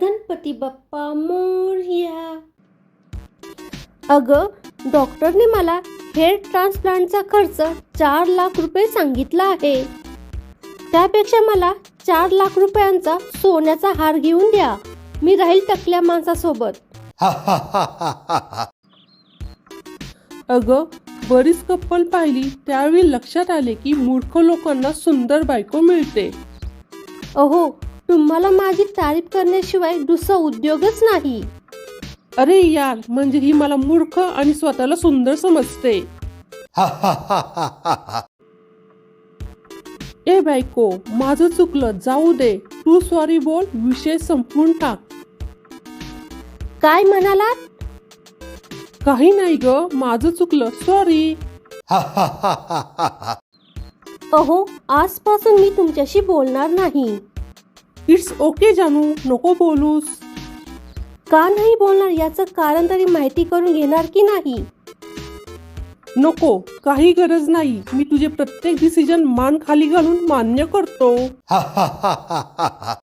गणपती बाप्पा मोरया. अगं डॉक्टरने मला हेअर ट्रान्सप्लांटचा खर्च चार लाख रुपये सांगितला आहे. त्यापेक्षा मला चार लाख रुपयांचा सोन्याचा हार घेऊन द्या. मी राहील टकल्या माणसासोबत. अगं बरीच कप्पल पाहिली त्यावेळी लक्षात आले की मूर्ख लोकांना सुंदर बायको मिळते. अहो तुम्हाला माझी तारीफ करण्याशिवाय दुसरा उद्योगच नाही. अरे यार म्हणजे ही मला मूर्ख आणि स्वतःला सुंदर समजते. ए बायको माझं चुकलं जाऊ दे. तू सॉरी बोल विषय संपवून टाक. काय म्हणालात? काही नाही ग माझं चुकलं सॉरी अहो आजपासून मी तुमच्याशी बोलणार नाही. इट्स ओके जानू नको बोलूस. का नाही बोलणार? याचं कारण तरी माहिती करून घेणार की नाही? नको. काही गरज नाही. मी तुझे प्रत्येक डिसिजन मान खाली घालून मान्य करतो.